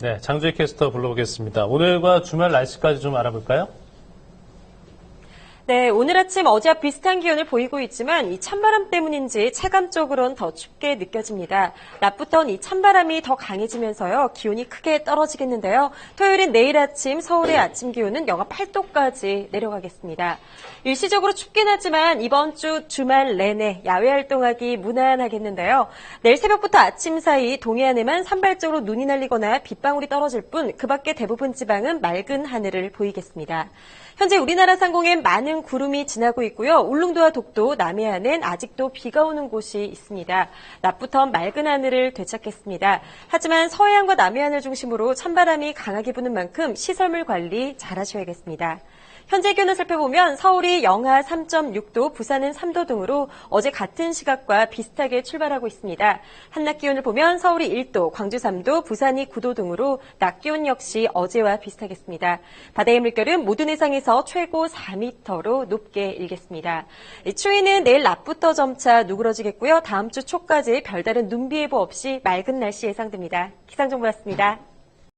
네, 장주희 캐스터 불러보겠습니다. 오늘과 주말 날씨까지 좀 알아볼까요? 네, 오늘 아침 어제와 비슷한 기온을 보이고 있지만 이 찬바람 때문인지 체감적으로는 더 춥게 느껴집니다. 낮부터는 이 찬바람이 더 강해지면서요, 기온이 크게 떨어지겠는데요. 토요일인 내일 아침 서울의 아침 기온은 영하 8도까지 내려가겠습니다. 일시적으로 춥긴 하지만 이번 주 주말 내내 야외 활동하기 무난하겠는데요. 내일 새벽부터 아침 사이 동해안에만 산발적으로 눈이 날리거나 빗방울이 떨어질 뿐 그 밖에 대부분 지방은 맑은 하늘을 보이겠습니다. 현재 우리나라 상공엔 많은 구름이 지나고 있고요. 울릉도와 독도, 남해안은 아직도 비가 오는 곳이 있습니다. 낮부터 맑은 하늘을 되찾겠습니다. 하지만 서해안과 남해안을 중심으로 찬바람이 강하게 부는 만큼 시설물 관리 잘하셔야겠습니다. 현재 기온을 살펴보면 서울이 영하 3.6도, 부산은 3도 등으로 어제 같은 시각과 비슷하게 출발하고 있습니다. 한낮 기온을 보면 서울이 1도, 광주 3도, 부산이 9도 등으로 낮 기온 역시 어제와 비슷하겠습니다. 바다의 물결은 모든 해상에서 최고 4m로 높게 일겠습니다. 이 추위는 내일 낮부터 점차 누그러지겠고요. 다음 주 초까지 별다른 눈비 예보 없이 맑은 날씨 예상됩니다. 기상정보였습니다.